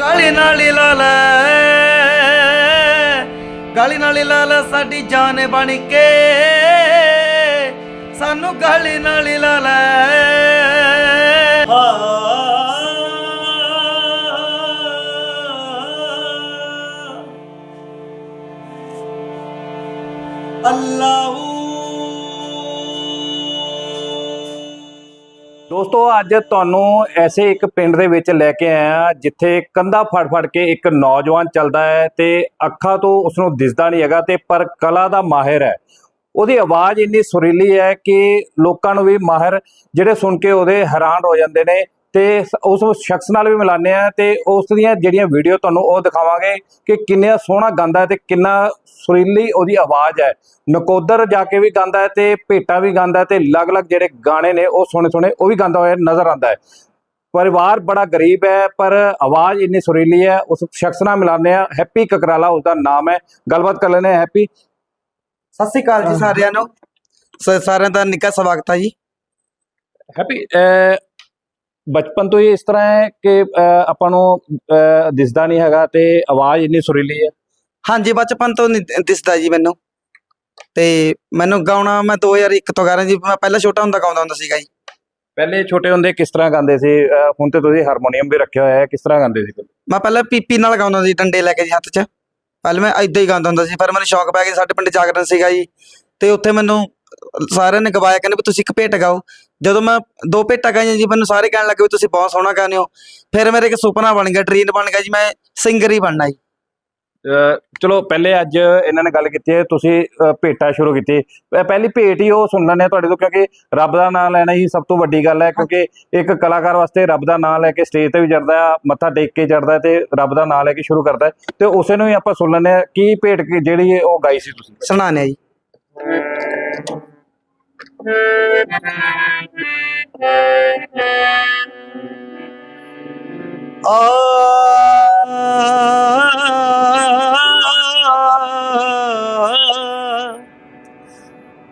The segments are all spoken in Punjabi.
ਗਾਲੀ ਨਾਲ ਹੀ ਲਾ ਲੈ। ਗਾਲੀ ਨਾਲ ਹੀ ਲਾ ਲੈ ਸਾਡੀ ਜਾਨ ਬਣ ਕੇ। ਸਾਨੂੰ ਗਾਲੀ ਨਾਲ ਹੀ ਲਾ ਲੈ। ਅੱਲਾਹੂ ਦੋਸਤੋ, ਅੱਜ ਤੁਹਾਨੂੰ ਐਸੇ ਇੱਕ ਪਿੰਡ ਦੇ ਵਿੱਚ ਲੈ ਕੇ ਆਇਆ ਜਿੱਥੇ ਕੰਧਾ ਫੜ ਫੜ ਕੇ ਇੱਕ ਨੌਜਵਾਨ ਚੱਲਦਾ ਹੈ ਤੇ ਅੱਖਾਂ ਤੋਂ ਉਸ ਨੂੰ ਦਿਸਦਾ ਨਹੀਂ ਹੈਗਾ ਤੇ ਪਰ ਕਲਾ ਦਾ ਮਾਹਿਰ ਹੈ। ਉਹਦੀ ਆਵਾਜ਼ ਇੰਨੀ ਸੁਰੀਲੀ ਹੈ ਕਿ ਲੋਕਾਂ ਨੂੰ ਵੀ ਮਾਹਿਰ ਜਿਹੜੇ ਸੁਣ ਕੇ ਉਹਦੇ ਹੈਰਾਨ ਹੋ ਜਾਂਦੇ ਨੇ। ਤੇ ਉਸ ਸ਼ਖਸ ਨਾਲ ਵੀ ਮਿਲਾਨੇ ਆ ਤੇ ਉਸ ਦੀਆਂ ਜਿਹੜੀਆਂ ਵੀਡੀਓ ਤੁਹਾਨੂੰ ਉਹ ਦਿਖਾਵਾਂਗੇ ਕਿ ਕਿੰਨਾ ਸੋਹਣਾ ਗਾਉਂਦਾ ਹੈ ਤੇ ਕਿੰਨਾ ਸੁਰੀਲੀ ਉਹਦੀ ਆਵਾਜ਼ ਹੈ। ਨਕੋਦਰ ਜਾ ਕੇ ਵੀ ਗਾਉਂਦਾ ਹੈ ਤੇ ਭੇਟਾ ਵੀ ਗਾਉਂਦਾ ਹੈ ਤੇ ਅਲੱਗ-ਅਲੱਗ ਜਿਹੜੇ ਗਾਣੇ ਨੇ ਉਹ ਸੋਹਣੇ ਸੋਹਣੇ ਉਹ ਵੀ ਗਾਉਂਦਾ ਹੋਇਆ ਨਜ਼ਰ ਆਉਂਦਾ ਹੈ। ਪਰਿਵਾਰ ਬੜਾ ਗਰੀਬ ਹੈ ਪਰ ਆਵਾਜ਼ ਇੰਨੀ ਸੁਰੀਲੀ ਹੈ ਉਸ ਸ਼ਖਸ ਨਾਲ ਮਿਲਾਨੇ ਆ। ਹੈਪੀ ਕਕਰਾਲਾ ਉਸਦਾ ਨਾਮ ਹੈ। ਗੱਲਬਾਤ ਕਰ ਲੈਨੇ ਹੈਪੀ। ਸਤਿ ਸ੍ਰੀ ਅਕਾਲ ਜੀ ਸਾਰਿਆਂ ਨੂੰ। ਸ- ਸਾਰਿਆਂ ਦਾ ਨਿੱਘਾ ਸਵਾਗਤ ਹੈ ਜੀ। ਹੈਪੀ ਬਚਪਨ ਤੋਂ ਹੀ ਇਸ ਤਰ੍ਹਾਂ ਹੈ ਕਿ ਆਪਾਂ ਨੂੰ ਦਿਸਦਾ ਨਹੀਂ ਹੈਗਾ ਤੇ ਆਵਾਜ਼ ਇੰਨੀ ਸੁਰੀਲੀ ਹੈ। ਹਾਂਜੀ ਬਚਪਨ ਤੋਂ ਨੀ ਦਿ- ਦਿਸਦਾ ਜੀ ਮੈਨੂੰ। ਤੇ ਮੈਨੂੰ ਗਾਉਣਾ ਮੈਂ 2001 ਤੋਂ ਗਾ ਰਿਹਾ ਜੀ ਮੈਂ ਪਹਿਲਾਂ ਛੋਟਾ ਹੁੰਦਾ ਗਾਉਂਦਾ ਹੁੰਦਾ ਸੀਗਾ ਜੀ। ਪਹਿਲੇ ਛੋਟੇ ਹੁੰਦੇ ਕਿਸ ਤਰ੍ਹਾਂ ਗਾਉਂਦੇ ਸੀ? ਹੁਣ ਤੇ ਤੁਸੀਂ ਹਾਰਮੋਨੀਅਮ ਵੀ ਰੱਖਿਆ ਹੋਇਆ ਹੈ ਕਿਸ ਤਰ੍ਹਾਂ ਗਾਉਂਦੇ ਸੀ? ਮੈਂ ਪਹਿਲਾਂ ਪੀਪੀ ਨਾਲ ਗਾਉਂਦਾ ਸੀ ਡੰਡੇ ਲੈ ਕੇ ਜੀ ਹੱਥ 'ਚ। ਪਹਿਲਾਂ ਮੈਂ ਏਦਾਂ ਹੀ ਗਾਉਂਦਾ ਹੁੰਦਾ ਸੀ ਪਰ ਮੈਨੂੰ ਸ਼ੌਂਕ ਪੈ ਗਿਆ ਸਾਡੇ ਪਿੰਡ ਜਾਗਰਣ ਸੀਗਾ ਜੀ। ਤੇ ਉੱਥੇ ਮੈਨੂੰ ਸਾਰਿਆਂ ਨੇ ਗਵਾਇਆ ਕਹਿੰਦੇ ਵੀ ਤੁਸੀਂ ਇੱਕ ਭੇਟ ਗਾਓ। ਜਦੋਂ ਮੈਂ ਦੋ ਭੇਟਾਂ ਗਾਈਆਂ ਜੀ ਮੈਨੂੰ ਸਾਰੇ ਕਹਿਣ ਲੱਗੇ ਵੀ ਤੁਸੀਂ ਬਹੁਤ ਸੋਹਣਾ ਗਾਉਂਦੇ ਹੋ। ਫਿਰ ਮੇਰੇ ਇੱਕ ਸੁਪਨਾ ਬਣ ਗਿਆ ਡ੍ਰੀਮ ਬਣ ਗਿਆ ਜੀ ਮੈਂ ਸਿੰਗਰ ਹੀ ਬਣਨਾ ਜੀ। ਅਹ, ਚਲੋ ਪਹਿਲੇ ਅੱਜ ਇਹਨਾਂ ਨੇ ਗੱਲ ਕੀਤੀ ਹੈ ਤੁਸੀਂ ਅਹ, ਭੇਟਾ ਸ਼ੁਰੂ ਕੀਤੀ। ਅਹ, ਪਹਿਲੀ ਭੇਟ ਹੀ ਉਹ ਸੁਣ ਲੈਣੇ ਤੁਹਾਡੇ ਤੋਂ ਕਿਉਂਕਿ ਰੱਬ ਦਾ ਨਾਮ ਲੈਣਾ ਹੀ ਸਭ ਤੋਂ ਵੱਡੀ ਗੱਲ ਹੈ ਕਿਉਂਕਿ ਇੱਕ ਕਲਾਕਾਰ ਵਾਸਤੇ ਰੱਬ ਦਾ ਨਾਮ ਲੈ ਕੇ ਸਟੇਜ ਤੇ ਵੀ ਚੜਦਾ ਹੈ ਮੱਥਾ ਟੇਕ ਕੇ ਚੜਦਾ ਹੈ ਤੇ ਰੱਬ ਦਾ ਨਾਮ ਲੈ ਕੇ ਸ਼ੁਰੂ ਕਰਦਾ ਹੈ। ਤੇ ਉਸੇ ਨੂੰ ਹੀ ਆਪਾਂ ਸੁਣ ਆ ਕੀ ਭੇਟ ਕੀ ਜਿਹੜੀ ਉਹ ਗਾਈ ਸੀ ਤੁਸੀਂ? ਸੁਣਾਣੇ ਜੀ।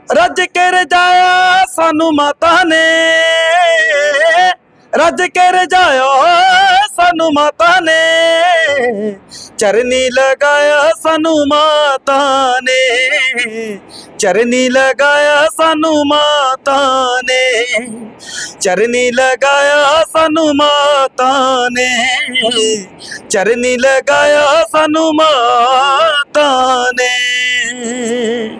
ਰੱਜ ਕੇ ਰਜਾਇਆ ਸਾਨੂੰ ਮਾਤਾ ਨੇ ਰੱਜ ਕੇ ਰਜਾਇਆ ਸਾਨੂੰ ਮਾਤਾ ਨੇ ਚਰਨੀ ਲਗਾਇਆ ਸਾਨੂੰ ਮਾਤਾ ਨੇ ਚਰਨੀ ਲਗਾਇਆ ਸਾਨੂੰ ਮਾਤਾ ਨੇ। ਚਰਨੀ ਲਗਾਇਆ ਸਾਨੂੰ ਮਾਤਾ ਨੇ। ਚਰਨੀ ਲਗਾਇਆ ਸਾਨੂੰ ਮਾਤਾ ਨੇ।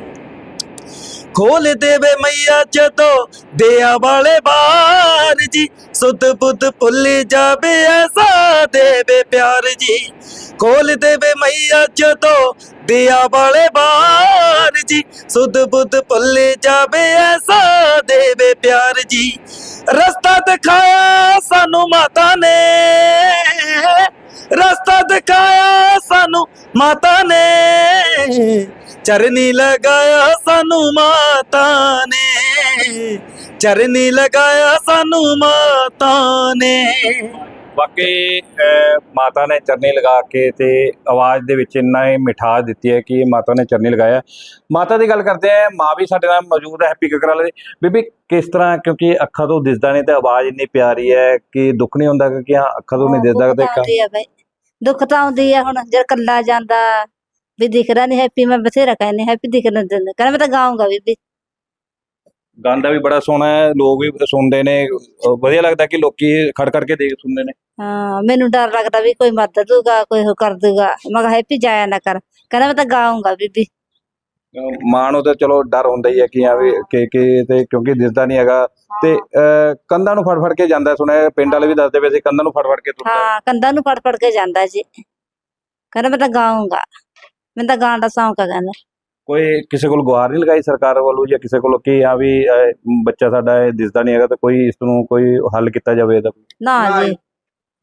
ਖੋਲ ਦੇਵੇ ਮਈਆ ਜਦੋਂ ਦਿਆ ਵਾਲੇ ਬਾਰ ਜੀ। ਸੁਧ ਬੁੱਧ ਭੁੱਲ ਜਾਵੇ ਐਸਾ ਦੇਵੇ ਪਿਆਰ ਜੀ। ਖੋਲ ਦੇਵੇ ਮਈਆ ਜਦੋਂ ਦਿਆ ਵਾਲੇ ਬਾਰ ਜੀ। ਸੁਧ ਬੁੱਧ ਭੁੱਲ ਜਾਵੇ ਐਸਾ ਦੇਵੇ ਪਿਆਰ ਜੀ। ਰਸਤਾ ਦਿਖਾਇਆ ਸਾਨੂੰ ਮਾਤਾ ਨੇ। ਰਸਤਾ ਦਿਖਾਇਆ ਸਾਨੂੰ ਮਾਤਾ ਨੇ। ਚਰਨੀ ਲਗਾਇਆ ਸਾਨੂੰ ਮਾਤਾ ਨੇ। ਚਰਨੀ ਲਗਾਇਆ ਸਾਨੂੰ ਮਾਤਾ ਨੇ। ਬਾਕੀ ਮਾਤਾ ਨੇ ਚਰਨੀ ਲਗਾ ਕੇ ਤੇ ਆਵਾਜ਼ ਦੇ ਵਿੱਚ ਇੰਨਾ ਹੀ ਮਿਠਾਸ ਦਿੱਤੀ ਹੈ ਕਿ ਮਾਤਾ ਨੇ ਚਰਨੀ ਲਗਾਇਆ ਮਾਤਾ ਦੀ ਗੱਲ ਕਰਦੇ ਆ ਮਾਂ ਵੀ ਸਾਡੇ ਨਾਲ ਮੌਜੂਦ ਹੈ ਹੈਪੀ ਕਕਰਾਲੇ ਦੀ। ਬੀਬੀ ਕਿਸ ਤਰ੍ਹਾਂ ਕਿਉਂਕਿ ਅੱਖਾਂ ਤੋਂ ਦਿਸਦਾ ਨਹੀਂ ਤੇ ਆਵਾਜ਼ ਇੰਨੀ ਪਿਆਰੀ ਹੈ ਕਿ ਦੁੱਖ ਨਹੀਂ ਹੁੰਦਾ ਕਿ ਹਾਂ ਅੱਖਾਂ ਤੋਂ ਨਹੀਂ ਦਿਸਦਾ ਤੇ ਦੁੱਖ ਤਾਂ ਆਉਂਦੀ ਆ ਬਈ। ਦੁੱਖ ਤਾਂ ਆਉਂਦੀ ਆ ਹੁਣ ਜੇ ਕੱਲਾ ਜਾਂਦਾ ਵੀ ਦਿਖਦਾ ਨਹੀਂ ਹੈਪੀ ਮੈਂ ਬਥੇਰਾ ਕਹਿੰਦੀ ਹੈਪੀ ਦਿਖਣ ਦਿੰਦਾ। ਕਹਿੰਦਾ ਮੈਂ ਤਾਂ ਗਾਉਂਗਾ ਬੀਬੀ। ਗਾਉਂਦਾ ਵੀ ਬੜਾ ਸੋਹਣਾ ਹੈ ਲੋਕ ਵੀ ਸੁਣਦੇ ਨੇ ਅਹ ਵਧੀਆ ਲੱਗਦਾ ਕਿ ਲੋਕੀ ਖੜ ਖੜ ਕੇ ਦੇਖ ਸੁਣਦੇ ਨੇ। ਹਾਂ ਮੈਨੂੰ ਡਰ ਲੱਗਦਾ ਵੀ ਕੋਈ ਮਦਦ ਦੂਗਾ ਕੋਈ ਉਹ ਕਰ ਦੂਗਾ ਮੈਂ ਕਿਹਾ ਹੈਪੀ ਜਾਇਆ ਨਾ ਕਰ। ਕਹਿੰਦਾ ਮੈਂ ਤਾਂ ਗਾਉਂਗਾ ਬੀਬੀ। ਅਹ ਮਾਂ ਤਾਂ ਚਲੋ ਡਰ ਹੁੰਦਾ ਹੀ ਹੈ ਕਿ ਆ ਵੀ ਕਿ ਕਿ ਤੇ ਕਿਉਂਕਿ ਦਿਸਦਾ ਨਹੀਂ ਹੈਗਾ। ਤੇ ਅਹ, ਕੰਧਾਂ ਨੂੰ ਫੜ ਫੜ ਕੇ ਜਾਂਦਾ ਸੁਣਿਆ ਪਿੰਡ ਵਾਲੇ ਵੀ ਦੱਸਦੇ ਪਏ ਸੀ ਕੰਧਾਂ ਨੂੰ ਫੜ ਫੜ ਕੇ ਤੁਰਦਾ। ਹੈ। ਹਾਂ ਕੰਧਾਂ ਨੂੰ ਫੜ ਫੜ ਕੇ ਜਾਂਦਾ ਜੀ। ਕਹਿੰਦਾ ਮੈਂ ਤਾਂ ਗਾਉਂਗਾ ਮੈਨੂੰ ਤਾਂ ਗਾਣ ਦਾ ਸ਼ੌਂਕ ਆ ਕਹਿੰਦਾ ਕੋਈ ਕਿਸੇ ਕੋਲ ਗੁਹਾਰ ਨਹੀਂ ਲਗਾਈ ਸਰਕਾਰ ਵੱਲੋਂ ਜਾਂ ਕਿਸੇ ਕੋਲ ਕਿ ਆ ਵੀ ਅਹ, ਬੱਚਾ ਸਾਡਾ ਇਹ ਦਿਸਦਾ ਨਹੀਂ ਹੈਗਾ ਤਾਂ ਕੋਈ ਇਸ ਨੂੰ ਕੋਈ ਹੱਲ ਕੀਤਾ ਜਾਵੇ ਇਹਦਾ ਨਾ ਨਾ ਜੀ ਜੀ।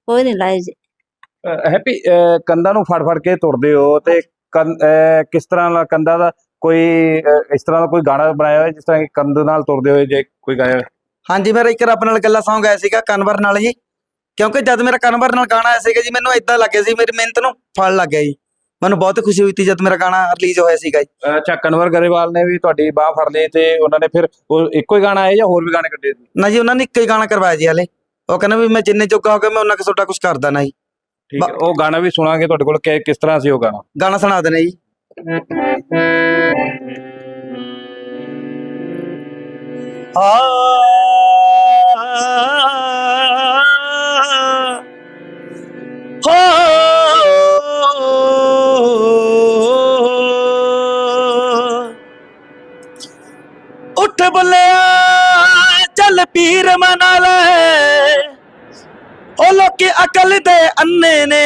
ਕੋਈ ਨਹੀਂ ਲਾਏ ਜੀ ਹੈਪੀ ਕੰਧਾਂ ਨੂੰ ਫੜ ਫੜ ਕੇ ਤੁਰਦੇ ਹੋ ਤੇ ਕੰਧ- ਅਹ, ਕਿਸ ਤਰ੍ਹਾਂ ਦਾ ਕੰਧਾਂ ਦਾ ਕੋਈ ਅਹ, ਇਸ ਤਰ੍ਹਾਂ ਦਾ ਕੋਈ ਗਾਣਾ ਬਣਾਇਆ ਹੋਇਆ ਜਿਸ ਤਰ੍ਹਾਂ ਕਿ ਕੰਧ ਨਾਲ ਤੁਰਦੇ ਹੋਏ ਜੇ ਕੋਈ ਗਾਇਆ ਹੋਇਆ? ਹਾਂਜੀ ਮੇਰਾ ਇੱਕ ਰੱਬ ਨਾਲ ਗੱਲਾਂ Song ਆਇਆ ਸੀਗਾ ਕਨਵਰ ਨਾਲ ਜੀ ਕਿਉਂਕਿ ਜਦ ਮੇਰਾ ਕਨਵਰ ਨਾਲ ਗਾਣਾ ਆਇਆ ਸੀਗਾ ਜੀ ਮੈਨੂੰ ਇਦਾਂ ਲੱਗਿਆ ਸੀ ਮੇਰੀ ਮਿਹਨਤ ਨੂੰ ਫਲ ਲੱਗ ਗਿਆ ਜੀ ਮੈਨੂੰ ਬਹੁਤ ਖੁਸ਼ੀ ਹੋਈ ਤੀ ਜਦ ਮੇਰਾ ਗਾਣਾ ਰਿਲੀਜ਼ ਹੋਇਆ ਸੀਗਾ ਜੀ। ਅੱਛਾ ਕਨਵਰ ਗਰੇਵਾਲ ਨੇ ਵੀ ਤੁਹਾਡੀ ਬਾਹ ਫੜ ਲਈ ਤੇ ਉਹਨਾਂ ਨੇ ਫਿਰ ਉਹ ਇੱਕੋ ਹੀ ਗਾਣਾ ਆਇਆ ਜਾਂ ਹੋਰ ਵੀ ਗਾਣੇ ਕੱਢੇ ਸੀ? ਨਾ ਜੀ ਉਹਨਾਂ ਨੇ ਇੱਕ ਹੀ ਗਾਣਾ ਕਰਵਾਇਆ ਜੀ ਹਲੇ। ਉਹ ਕਹਿੰਦੇ ਵੀ ਮੈਂ ਜਿੰਨੇ ਜੋਗਾ ਹੋ ਗਿਆ ਮੈਂ ਉਹਨਾਂ ਕਿ ਤੁਹਾਡਾ ਕੁਝ ਕਰਦਾ ਨਾ ਜੀ। ਠੀਕ ਹੈ ਉਹ ਗਾਣਾ ਵੀ ਸੁਣਾਂਗੇ ਤੁਹਾਡੇ ਕੋਲ ਕਿ ਕਿਸ ਤਰ੍ਹਾਂ ਸੀ ਉਹ ਗਾਣਾ? ਗਾਣਾ ਸੁਣਾ ਦੇਣਾ ਜੀ। ਆ ਬੁੱਲਿਆ, ਚੱਲ ਪੀਰ ਮਨਾ ਲੈ ਉਹ ਲੋਕੀ ਅਕਲ ਦੇ ਅੰਨੇ ਨੇ।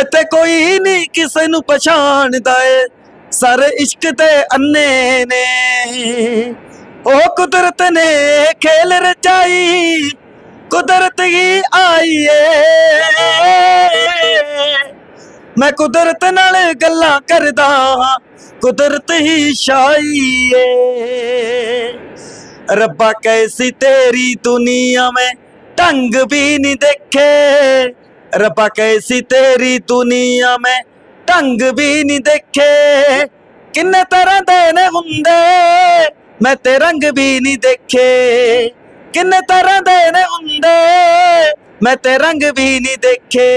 ਇੱਥੇ ਕੋਈ ਨਹੀਂ ਕਿਸੇ ਨੂੰ ਪਛਾਣਦਾ ਏ, ਸਾਰੇ ਇਸ਼ਕ ਤੇ ਅੰਨੇ ਨੇ। ਉਹ ਕੁਦਰਤ ਨੇ ਖੇਲ ਰਚਾਈ, ਕੁਦਰਤ ਹੀ ਆਈ ਏ। ਮੈਂ ਕੁਦਰਤ ਨਾਲ ਗੱਲਾਂ ਕਰਦਾ ਹਾਂ कुदरत ही शाही है। रब्बा कैसी तेरी दुनिया में टंग भी नहीं देखे। रब्बा कैसी तेरी दुनिया में ढंग भी नहीं देखे। किन्ने तरह देने हुंदे, मैं ते रंग भी नहीं देखे। किन्ने तरह देने हुंदे, मैं ते रंग भी नहीं देखे।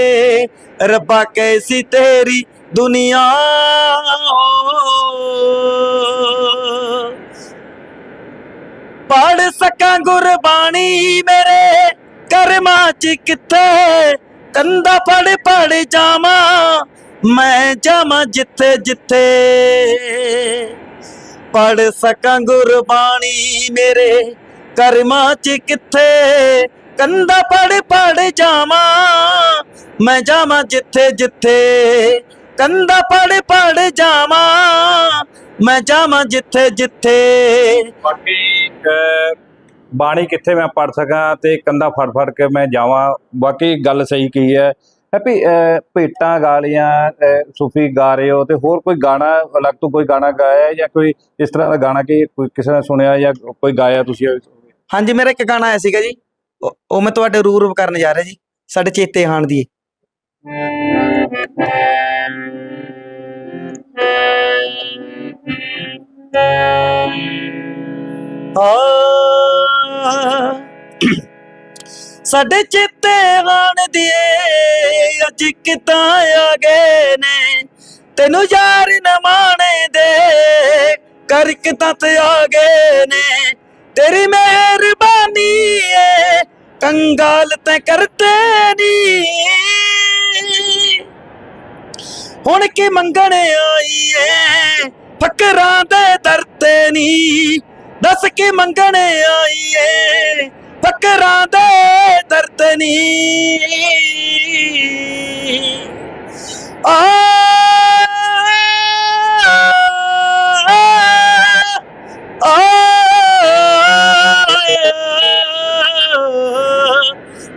रब्बा कैसी तेरी ਦੁਨੀਆ ਪੜ ਸਕਾਂ ਗੁਰਬਾਣੀ ਮੇਰੇ ਕਰਮਾਂ ਚ ਕਿੱਥੇ? ਕੰਦਾ ਪੜ ਪੜ ਜਾਵਾਂ, ਮੈਂ ਜਾਵਾਂ ਜਿੱਥੇ ਜਿੱਥੇ। ਪੜ ਸਕਾਂ ਗੁਰਬਾਣੀ ਮੇਰੇ ਕਰਮਾਂ ਚ ਕਿੱਥੇ? ਕੰਦਾ ਪੜ ਪੜ ਜਾਵਾਂ, ਮੈਂ ਜਾਵਾਂ ਜਿੱਥੇ ਜਿੱਥੇ। ਕੰਦਾ ਪੜ ਪੜ ਜਾਵਾਂ ਮੈਂ ਜਾਵਾਂ ਜਿੱਥੇ ਜਿੱਥੇ। ਬਾਕੀ ਅਹ, ਬਾਣੀ ਕਿੱਥੇ ਮੈਂ ਪੜ ਸਕਾਂ ਤੇ ਕੰਦਾ ਫੜ ਫੜ ਕੇ ਮੈਂ ਜਾਵਾਂ। ਬਾਕੀ ਗੱਲ ਸਹੀ ਕੀ ਹੈ? ਹੈਪੀ ਅਹ, ਭੇਟਾਂ ਗਾ ਲਈਆਂ ਅਹ, ਸੂਫੀ ਗਾ ਰਹੇ ਹੋ ਤੇ ਹੋਰ ਕੋਈ ਗਾਣਾ ਅਲੱਗ ਤੋਂ ਕੋਈ ਗਾਣਾ ਗਾਇਆ ਹੈ ਜਾਂ ਕੋਈ ਇਸ ਤਰ੍ਹਾਂ ਦਾ ਗਾਣਾ ਕਿ ਕੋਈ ਕਿਸੇ ਨੇ ਸੁਣਿਆ ਜਾਂ ਕੋਈ ਗਾਇਆ ਤੁਸੀਂ ਹਾਂਜੀ ਮੇਰਾ ਇੱਕ ਗਾਣਾ ਆਇਆ ਸੀਗਾ ਜੀ। ਉਹ- ਉਹ ਮੈਂ ਤੁਹਾਡੇ ਰੂਰੂ ਕਰਨ ਜਾ ਰਿਹਾ ਜੀ। ਸਾਡੇ ਚੇਤੇ ਹਾਣ ਦੀ। ਸਾਡੇ ਚੇਤੇ ਆਣ ਦੀਏ, ਅੱਜ ਕਿਤਾਂ ਆ ਗਏ ਨੇ। ਤੈਨੂੰ ਯਾਰ ਨਾ ਮਾਣੇ ਦੇ ਕਰ ਕਿਤਾਂ ਤੇ ਆ ਗਏ ਨੇ। ਤੇਰੀ ਮਿਹਰਬਾਨੀ ਏ, ਕੰਗਾਲ ਤੇ ਕਰਤੇ ਨੀ। ਹੁਣ ਕੀ ਮੰਗਣ ਆਈ ਏ ਫਕਰਾਂ ਦੇ ਦਰ ਤੇ ਨੀ। ਦੱਸ ਕੀ ਮੰਗਣ ਆਈ ਏ ਫਕਰਾਂ ਦੇ ਦਰ ਤੇ ਨੀ। ਆ।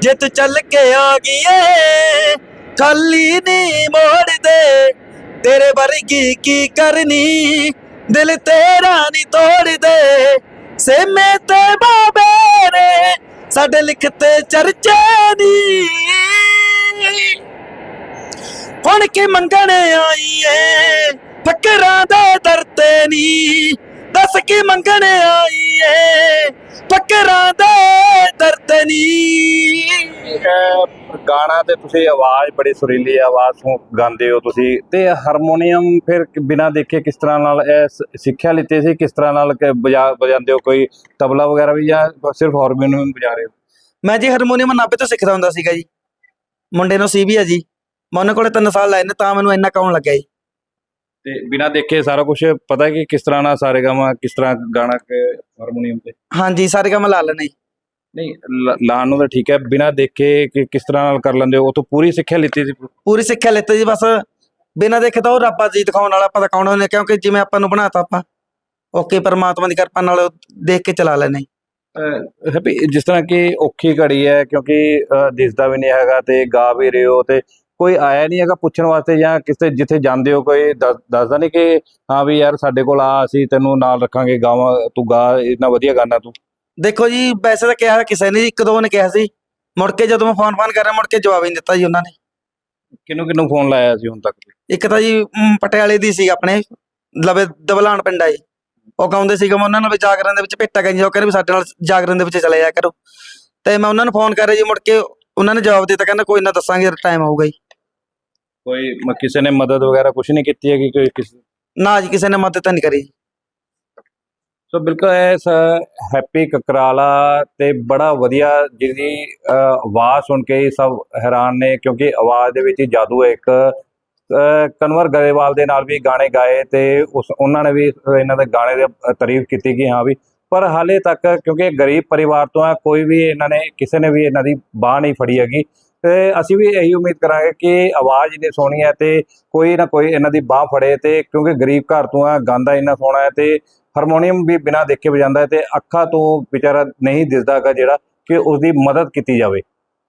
ਜਿੱਤ ਚੱਲ ਕੇ ਆ ਗਈ ਏ ਖਾਲੀ ਨਹੀਂ ਮੋੜਦੇ ਤੇਰੇ ਵਰਗੀ ਕੀ ਕਰਨੀ? ਦਿਲ ਤੇਰਾ ਨਹੀਂ ਤੋੜਦੇ। ਸੇਮੇ ਤੇ ਬਾਬੇ ਨੇ ਸਾਡੇ ਲਿਖਤੇ ਚਰਚੇ ਦੀ। ਹੁਣ ਕੀ ਮੰਗਣ ਆਈ ਏ ਫਕਰਾਂ ਦੇ ਦਰ ਤੇ ਨੀ। ਦੱਸ ਕੀ ਮੰਗਣ ਆਈ ਏ ਫਕਰਾਂ ਦੇ ਦਰ ਤੇ ਨੀ ਅਹ, ਗਾਣਾ ਤੇ ਤੁਸੀਂ ਆਵਾਜ਼ ਬੜੀ ਸੁਰੀਲੀ ਆਵਾਜ਼ ਤੋਂ ਗਾਉਂਦੇ ਹੋ ਤੁਸੀਂ। ਤੇ ਹਾਰਮੋਨੀਅਮ ਫਿਰ ਬਿਨਾ ਦੇਖੇ ਕਿਸ ਤਰ੍ਹਾਂ ਨਾਲ ਇਹ ਸਿੱਖਿਆ ਲਿੱਤੀ ਸੀ? ਕਿਸ ਤਰ੍ਹਾਂ ਨਾਲ ਵਜਾਉਂਦੇ ਹੋ? ਕੋਈ ਤਬਲਾ ਵਗੈਰਾ ਵੀ ਜਾਂ ਸਿਰਫ ਹਾਰਮੋਨੀਅਮ ਵਜਾ ਰਹੇ ਹੋ? ਮੈਂ ਜੀ ਹਾਰਮੋਨੀਅਮ ਨਾਭੇ ਤੋਂ ਸਿੱਖਦਾ ਹੁੰਦਾ ਸੀਗਾ ਜੀ। ਮੁੰਡੇ ਨੂੰ ਸੀ ਵੀ ਆ ਜੀ। ਮੈਂ ਉਹਨਾਂ ਕੋਲੇ 3 ਸਾਲ ਲਾਏ ਨੇ ਤਾਂ ਮੈਨੂੰ ਇੰਨਾ ਕਾਉਣ ਲੱਗਿਆ ਜੀ। ਤੇ ਬਿਨਾ ਦੇਖੇ ਸਾਰਾ ਕੁਝ ਪਤਾ ਕਿ ਕਿਸ ਤਰ੍ਹਾਂ ਨਾਲ ਸਾਰੇ ਗਾਵਾਂ ਕਿਸ ਤਰ੍ਹਾਂ ਗਾਣਾ ਹਾਰਮੋਨੀਅਮ ਤੇ? ਹਾਂਜੀ ਸਾਰੇ ਕੰਮ ਲਾ ਲੈਣੇ। ਜੀ ਨਹੀਂ ਲ- ਲਾਉਣ ਨੂੰ ਤਾਂ ਠੀਕ ਹੈ ਬਿਨਾ ਦੇਖੇ ਕਿ ਕਿਸ ਤਰ੍ਹਾਂ ਨਾਲ ਕਰ ਲੈਂਦੇ ਹੋ ਉਹ ਤੋਂ ਪੂਰੀ ਸਿੱਖਿਆ ਲਿੱਤੀ ਸੀ? ਪੂਰੀ ਸਿੱਖਿਆ ਲਿੱਤੀ ਜੀ ਬਸ ਬਿਨਾਂ ਦੇਖੇ ਤਾਂ ਉਹ ਰੱਬਾ ਜੀ ਦਿਖਾਉਣ ਵਾਲਾ ਆਪਾਂ ਦਿਖਾਉਣਾ ਉਹਨੇ ਕਿਉਂਕਿ ਜਿਵੇਂ ਆਪਾਂ ਨੂੰ ਬਣਾਤਾ ਆਪਾਂ ਓਕੇ ਪਰਮਾਤਮਾ ਦੀ ਕਿਰਪਾ ਨਾਲ ਉਹ ਦੇਖ ਕੇ ਚਲਾ ਲੈਣੇ ਹੈਪੀ ਜਿਸ ਤਰ੍ਹਾਂ ਕਿ ਔਖੀ ਘੜੀ ਹੈ ਕਿਉਂਕਿ ਅਹ, ਦਿਸਦਾ ਵੀ ਨਹੀਂ ਹੈਗਾ ਤੇ ਗਾ ਵੀ ਰਹੇ ਹੋ ਤੇ ਕੋਈ ਆਇਆ ਨਹੀਂ ਹੈਗਾ ਪੁੱਛਣ ਵਾਸਤੇ ਜਾਂ ਕਿਸੇ ਜਿੱਥੇ ਜਾਂਦੇ ਹੋ ਕੋਈ ਦੱਸ- ਦੱਸਦਾ ਨਹੀਂ ਕਿ ਹਾਂ ਵੀ ਯਾਰ ਸਾਡੇ ਕੋਲ ਆ ਅਸੀਂ ਤੈਨੂੰ ਨਾਲ ਰੱਖਾਂਗੇ ਗਾਵਾਂ ਤੂੰ ਗਾ ਇੰਨਾ ਵਧੀਆ ਗਾਣਾ ਤੂੰ। ਦੇਖੋ ਜੀ ਵੈਸੇ ਤਾਂ ਕਿਹਾ ਕਿਸੇ ਨੇ ਇੱਕ ਦੋ ਨੇ ਕਿਹਾ ਸੀ। ਮੁੜ ਕੇ ਜਦੋਂ ਮੈਂ ਫੋਨ ਫਾਨ ਕਰ ਰਿਹਾ ਮੁੜ ਕੇ ਜਵਾਬ ਹੀ ਨਹੀਂ ਦਿੱਤਾ ਜੀ ਉਹਨਾਂ ਨੇ। ਕਿਹਨੂੰ ਕਿਹਨੂੰ ਫੋਨ ਲਾਇਆ ਸੀ ਹੁਣ ਤੱਕ? ਇੱਕ ਤਾਂ ਜੀ ਪਟਿਆਲੇ ਦੀ ਸੀ ਆਪਣੇ ਲਵੇ ਦਬਲਾਨ ਪਿੰਡ ਆ ਜੀ। ਉਹ ਕਹਿੰਦੇ ਸੀਗੇ ਮੈਂ ਉਹਨਾਂ ਨਾਲ ਵੀ ਜਾਗਰਨ ਦੇ ਵਿੱਚ ਭੇਟਾ ਗਈ ਉਹ ਕਹਿੰਦੇ ਵੀ ਸਾਡੇ ਨਾਲ ਜਾਗਰਨ ਦੇ ਵਿੱਚ ਚਲੇ ਜਾ ਕਰੋ। ਤੇ ਮੈਂ ਉਹਨਾਂ ਨੂੰ ਫੋਨ ਕਰਿਆ ਜੀ ਮੁੜ ਕੇ ਉਹਨਾਂ ਨੇ ਜਵਾਬ ਦਿੱਤਾ ਕਹਿੰਦਾ ਕੋਈ ਨਾ ਦੱਸਾਂਗੇ ਟਾਈਮ ਆਊਗਾ ਜੀ। ਕੋਈ ਮ- ਕਿਸੇ ਨੇ ਮਦਦ ਵਗੈਰਾ ਕੁਝ ਨਹੀਂ ਕੀਤੀ ਹੈਗੀ ਕੋਈ ਕਿਸੇ? ਨਾ ਜੀ ਕਿਸੇ ਨੇ ਮਦਦ ਤਾਂ ਨਹੀਂ ਕਰੀ। ਸੋ ਬਿਲਕੁਲ ਇਸ ਹੈਪੀ ਕਕਰਾਲਾ ਤੇ ਬੜਾ ਵਧੀਆ ਜਿਹਦੀ ਅਹ, ਆਵਾਜ਼ ਸੁਣ ਕੇ ਹੀ ਸਭ ਹੈਰਾਨ ਨੇ ਕਿਉਂਕਿ ਆਵਾਜ਼ ਦੇ ਵਿੱਚ ਹੀ ਜਾਦੂ ਹੈ ਇੱਕ ਅਹ, ਕਨਵਰ ਗਰੇਵਾਲ ਦੇ ਨਾਲ ਵੀ ਗਾਣੇ ਗਾਏ ਤੇ ਉਸ ਉਹਨਾਂ ਨੇ ਵੀ ਇਹਨਾਂ ਦੇ ਗਾਣੇ ਦੀ ਤਾਰੀਫ ਕੀਤੀ ਕਿ ਹਾਂ ਵੀ ਪਰ ਹਾਲੇ ਤੱਕ ਕਿਉਂਕਿ ਗਰੀਬ ਪਰਿਵਾਰ ਤੋਂ ਆ ਕੋਈ ਵੀ ਇਹਨਾਂ ਨੇ ਕਿਸੇ ਨੇ ਵੀ ਇਹਨਾਂ ਦੀ ਬਾਹ ਨਹੀਂ ਫੜੀ ਹੈਗੀ। ਅਸੀਂ ਵੀ ਇਹੀ ਉਮੀਦ ਕਰਾਂਗੇ ਕਿ ਆਵਾਜ਼ ਇੰਨੀ ਸੋਹਣੀ ਹੈ ਤੇ ਕੋਈ ਨਾ ਕੋਈ ਇਹਨਾਂ ਦੀ ਬਾਹ ਫੜੇ ਤੇ ਕਿਉਂਕਿ ਗਰੀਬ ਘਰ ਤੋਂ ਆ ਗਾਂਦਾ ਇੰਨਾ ਸੋਹਣਾ ਹੈ ਤੇ ਹਾਰਮੋਨੀਅਮ ਵੀ ਬਿਨਾਂ ਦੇਖੇ ਵਜਾਉਂਦਾ ਹੈ ਤੇ ਅੱਖਾਂ ਤੋਂ ਵਿਚਾਰਾ ਨਹੀਂ ਦਿਸਦਾਗਾ ਜਿਹੜਾ ਕਿ ਉਸ ਦੀ ਮਦਦ ਕੀਤੀ ਜਾਵੇ।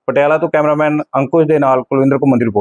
ਪਟਿਆਲਾ ਤੋਂ ਕੈਮਰਾਮੈਨ ਅੰਕੁਸ਼ ਦੇ ਨਾਲ ਕੁਲਵਿੰਦਰ ਘੁੰਮਣ ਰਿਪੋਰਟ।